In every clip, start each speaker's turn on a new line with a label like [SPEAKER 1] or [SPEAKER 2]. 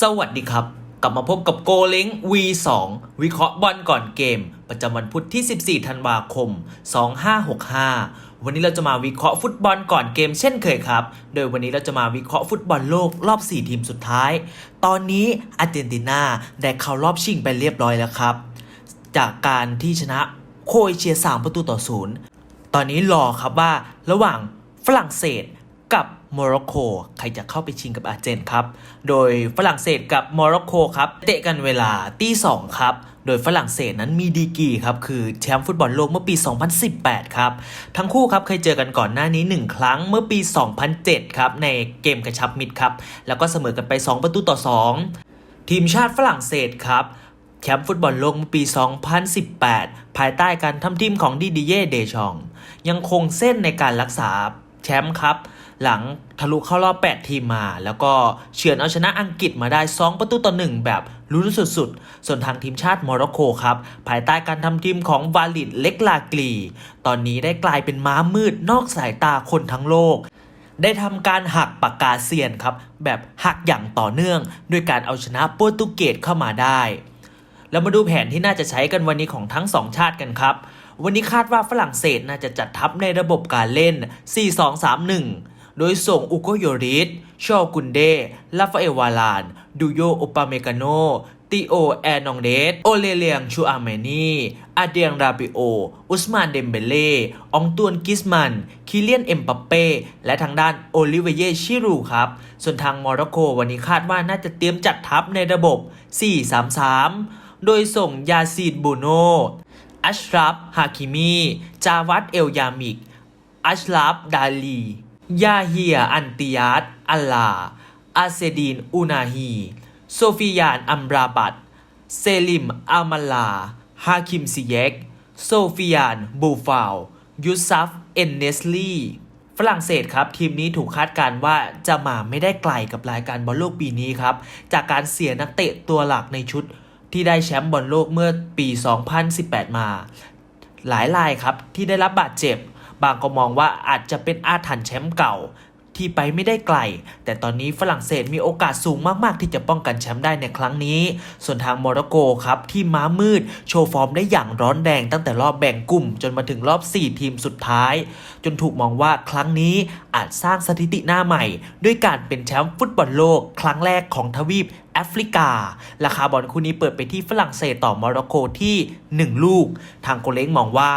[SPEAKER 1] สวัสดีครับ กลับมาพบกับโกเล้ง V2 วิเคราะห์บอลก่อนเกม ประจำวันพุธที่ 14 ธันวาคม 2565 วันนี้เราจะมาวิเคราะห์ฟุตบอลก่อนเกมเช่นเคยครับ โดยวันนี้เราจะมาวิเคราะห์ฟุตบอลโลกรอบ 4 ทีมสุดท้าย ตอนนี้อาร์เจนตินาได้เข้ารอบชิงไปเรียบร้อยแล้วครับ จากการที่ชนะโคเอเชีย 3 ประตูต่อศูนย์ตอนนี้รอครับว่าระหว่างฝรั่งเศส กับโมร็อกโกใครจะเข้าไปชิงกับอาร์เจนครับ โดยฝรั่งเศสกับโมร็อกโกครับ เตะกันเวลาตีสองครับ โดยฝรั่งเศสนั้นมีดีกีครับ คือแชมป์ฟุตบอลโลกเมื่อปี 2018 ครับ ทั้งคู่ครับเคยเจอกันก่อนหน้านี้ 1 ครั้งเมื่อปี 2007 ครับ ในเกมกระชับมิตรครับ แล้วก็เสมอกันไป 2 ประตูต่อ 2 ทีมชาติฝรั่งเศสครับแชมป์ฟุตบอลโลกเมื่อปี 2018 ภายใต้การทำทีมของดิดิเย่ เดชอง ยังคงเส้นในการรักษาแชมป์ครับ หลังทะลุเข้ารอบ 8 ทีมมา แล้วก็เฉือนเอาชนะอังกฤษมาได้ 2 ประตูต่อ 1 แบบลุ้นสุดๆ ส่วนทางทีมชาติโมร็อกโกครับ ภายใต้การทำทีมของวาลิดเล็กลากรีตอนนี้ได้กลายเป็นม้ามืดนอกสายตาคนทั้งโลก ได้ทำการหักปากกาเซียนครับ แบบหักอย่างต่อเนื่อง ด้วยการเอาชนะโปรตุเกสเข้ามาได้แล้วมาดูแผนที่น่าจะใช้กันวันนี้ของทั้งสองชาติกันครับ วันนี้คาดว่าฝรั่งเศสน่าจะจัดทัพในระบบการเล่น 4-2-3-1 โดยส่งอุโกโยริสชอกุนเดลาฟาเอวาลาน ดูโยโอปาเมกาโนติโอแอนองเดสโอเลเลียงชูอาเมนีอาเดียงราบิโอ อุสมานเดมเบเล่อองตวนกิสมันคิเลียนเอ็มปัปเป้และทางด้านโอลิเวเยชิรูครับ ส่วนทางโมร็อกโกวันนี้คาดว่าน่าจะเตรียมจัดทัพในระบบ 4-3-3 โดยส่งยาซีดบูโนอัชรัฟฮาคิมี จาวัตเอลยามิก อัชรัฟดาลี ยาเฮียอันติยัตอัลลา อาเซดีนอูนาฮี โซฟิยานอัมราบัต เซลิมอามาลา ฮาคิมซิเยก โซฟิยานบูฟาวยูซัฟ เอนเนสลีฝรั่งเศสครับ ทีมนี้ถูกคาดการณ์ว่าจะมาไม่ได้ไกลกับรายการบอลโลกปีนี้ครับ จากการเสียนักเตะตัวหลักในชุดที่ได้แชมป์บอลโลกเมื่อปี 2018 มา หลายรายครับที่ได้รับบาดเจ็บ บางก็มองว่าอาจจะเป็นอาถรรพ์แชมป์เก่าที่ไปไม่ได้ไกล แต่ตอนนี้ฝรั่งเศสมีโอกาสสูงมาก ๆ ที่จะป้องกันแชมป์ได้ในครั้งนี้ ส่วนทางโมร็อกโกครับ ที่ม้ามืด โชว์ฟอร์มได้อย่างร้อนแรงตั้งแต่รอบแบ่งกลุ่ม จนมาถึงรอบ 4 ทีมสุดท้าย จนถูกมองว่าครั้งนี้อาจสร้างสถิติหน้าใหม่ ด้วยการเป็นแชมป์ฟุตบอลโลก ครั้งแรกของทวีปแอฟริกา ราคาบอลคู่นี้เปิดไปที่ฝรั่งเศสต่อโมร็อกโกที่ 1 ลูก ทางโกเล้งมองว่า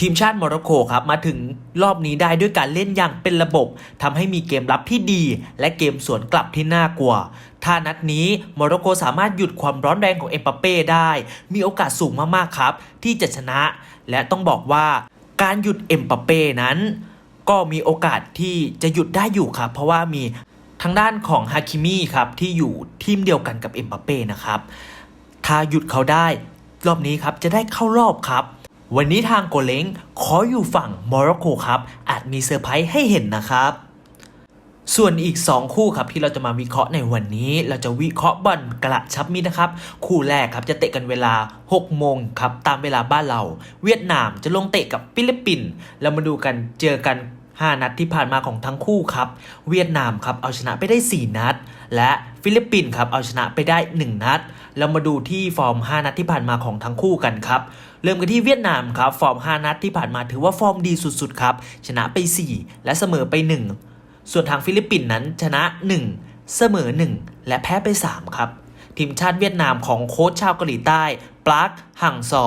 [SPEAKER 1] ทีมชาติโมร็อกโกครับมาถึงรอบนี้ได้ด้วยการเล่นอย่างเป็นระบบทำให้มีเกมรับที่ดี และเกมสวนกลับที่น่ากลัว ถ้านัดนี้โมร็อกโกสามารถหยุดความร้อนแรงของเอ็มบัปเป้ได้ มีโอกาสสูงมากๆครับ ที่จะชนะ และต้องบอกว่าการหยุดเอ็มบัปเป้นั้น ก็มีโอกาสที่จะหยุดได้อยู่ครับ เพราะว่ามีทางด้านของฮาคิมิครับที่อยู่ทีมเดียวกันกับเอ็มบัปเป้นะครับถ้าหยุดเขาได้ รอบนี้ครับจะได้เข้ารอบครับ วันนี้ทางโกเล้งขออยู่ฝั่งโมร็อกโกครับอาจมีเซอร์ไพรส์ให้เห็นนะครับส่วนอีก 2 คู่ครับที่เราจะมาวิเคราะห์ในวันนี้ เราจะวิเคราะห์บอลกระชับมิตรนะครับ คู่แรกครับจะเตะกันเวลา 6 โมงครับตามเวลาบ้านเรา เวียดนามจะลงเตะกับฟิลิปปินส์เรามาดูกันเจอกัน 5 นัดที่ผ่านมาของทั้งคู่ครับ เวียดนามครับเอาชนะไปได้ 4 นัด และฟิลิปปินส์ครับเอาชนะไปได้ 1 นัด เรามาดูที่ฟอร์ม 5 นัดที่ผ่านมาของทั้งคู่กันครับ เริ่มกันที่เวียดนามครับ ฟอร์ม 5 นัดที่ผ่านมาถือว่าฟอร์มดีสุดๆครับ ชนะไป 4 และเสมอไป 1 ส่วนทางฟิลิปปินส์นั้นชนะ 1 เสมอ 1 และแพ้ไป 3 ครับ ทีมชาติเวียดนามของโค้ชชาวเกาหลีใต้ ปลั๊ก หังซอ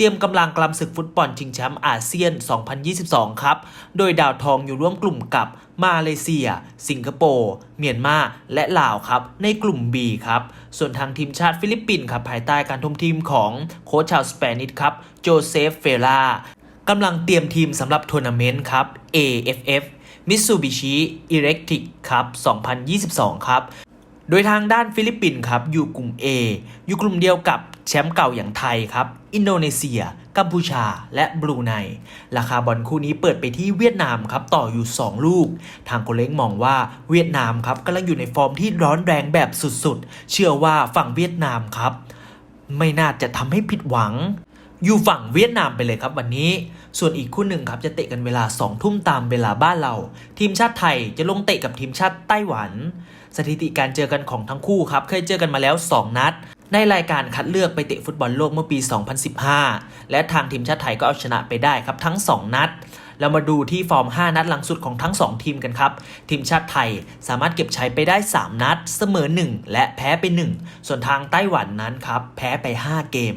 [SPEAKER 1] เตรียมกำลังกลำศึกฟุตบอลชิงแชมป์อาเซียน 2022 ครับ โดยดาวทองอยู่ร่วมกลุ่มกับมาเลเซีย สิงคโปร์ เมียนมา และลาวครับ ในกลุ่ม B ครับ ส่วนทางทีมชาติฟิลิปปินส์ครับ ภายใต้การทุ่มทีมของโค้ชชาวสเปนิชครับ โจเซฟ เฟล่ากำลังเตรียมทีมสำหรับทัวร์นาเมนต์ครับ AFF Mitsubishi Electric ครับ 2022 ครับ โดยทางด้านฟิลิปปินส์ครับอยู่กลุ่ม A อยู่กลุ่มเดียวกับแชมป์เก่าอย่างไทยครับ อินโดนีเซีย กัมพูชา และบรูไน ราคาบอลคู่นี้เปิดไปที่เวียดนามครับต่ออยู่ 2 ลูก ทางโกเล้งมองว่าเวียดนามครับกำลังอยู่ในฟอร์มที่ร้อนแรงแบบสุดๆ เชื่อว่าฝั่งเวียดนามครับ ไม่น่าจะทำให้ผิดหวัง อยู่ฝั่งเวียดนามไปเลยครับวันนี้ ส่วนอีกคู่หนึ่งครับจะเตะกันเวลา 2 ทุ่มตามเวลาบ้านเรา ทีมชาติไทยจะลงเตะกับทีมชาติไต้หวัน สถิติการเจอกันของทั้งคู่ครับ เคยเจอกันมาแล้ว 2 นัด ในรายการคัดเลือกไปเตะฟุตบอลโลกเมื่อปี 2015 และทางทีมชาติไทยก็เอาชนะไปได้ครับทั้ง 2 นัด เรามาดูที่ฟอร์ม 5 นัดหลังสุดของทั้ง 2 ทีมกันครับ ทีมชาติไทยสามารถเก็บชัยไปได้ 3 นัด เสมอ 1 และแพ้ไป 1 ส่วนทางไต้หวันนั้นครับ แพ้ไป 5 เกม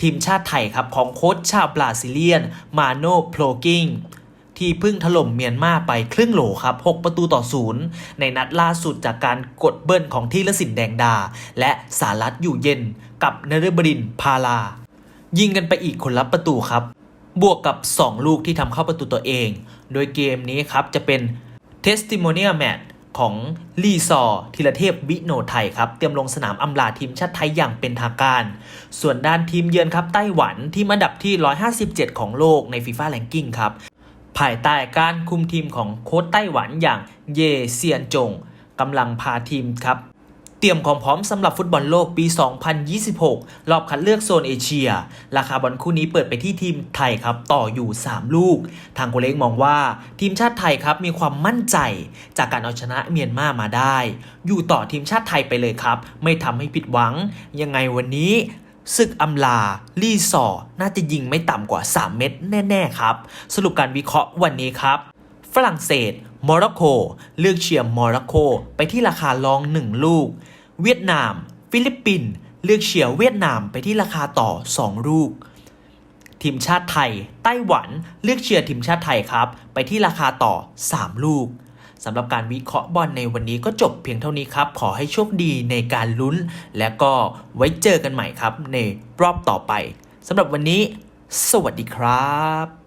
[SPEAKER 1] ทีมชาติไทยครับของโค้ชชาวบราซิเลียน มาโนโพลกิงที่พิ่งถล่มเมียนมาไปครึ่งโหลครับ 6 ประตูต่อศูนย์ในนัดล่าสุดจากการกดเบิ้ลของทีละสินแดงดา และสารัตอยู่เย็นกับนฤบดินพาลา ยิงกันไปอีกคนละประตูครับ บวกกับ 2 ลูกที่ทำเข้าประตูตัวเอง โดยเกมนี้ครับจะเป็น testimonial match ของลีซอธีรเทพวิโนไทยครับ เตรียมลงสนามอำลาทีมชาติไทยอย่างเป็นทางการ ส่วนด้านทีมเยือนครับไต้หวันที่อันดับที่ 157 ของโลกในฟีฟ่าแ a งกิ้งครับ ภายใต้การคุมทีมของโค้ชไต้หวันอย่างเยเซียนจงกำลังพาทีมครับ เตรียมความพร้อมสำหรับฟุตบอลโลกปี 2026 รอบคัดเลือกโซนเอเชีย ราคาบอลคู่นี้เปิดไปที่ทีมไทยครับต่ออยู่ 3 ลูก ทางโกเล้งมองว่าทีมชาติไทยครับมีความมั่นใจ จากการเอาชนะเมียนมามาได้ อยู่ต่อทีมชาติไทยไปเลยครับ ไม่ทำให้ผิดหวัง ยังไงวันนี้ศึกอำลา ลี่ซอน่าจะยิงไม่ต่ำกว่า 3 เม็ดแน่ ๆ ครับ สรุปการวิเคราะห์วันนี้ครับ ฝรั่งเศส โมร็อกโกเลือกเชียร์โมร็อกโกไปที่ราคารอง 1 ลูก เวียดนาม ฟิลิปปินส์เลือกเชียร์เวียดนามไปที่ราคาต่อ 2 ลูก ทีมชาติไทย ไต้หวันเลือกเชียร์ทีมชาติไทยครับ ไปที่ราคาต่อ 3 ลูกสำหรับการวิเคราะห์บอลในวันนี้ก็จบเพียงเท่านี้ครับ ขอให้โชคดีในการลุ้น และก็ไว้เจอกันใหม่ครับในรอบต่อไปสำหรับวันนี้ สวัสดีครับ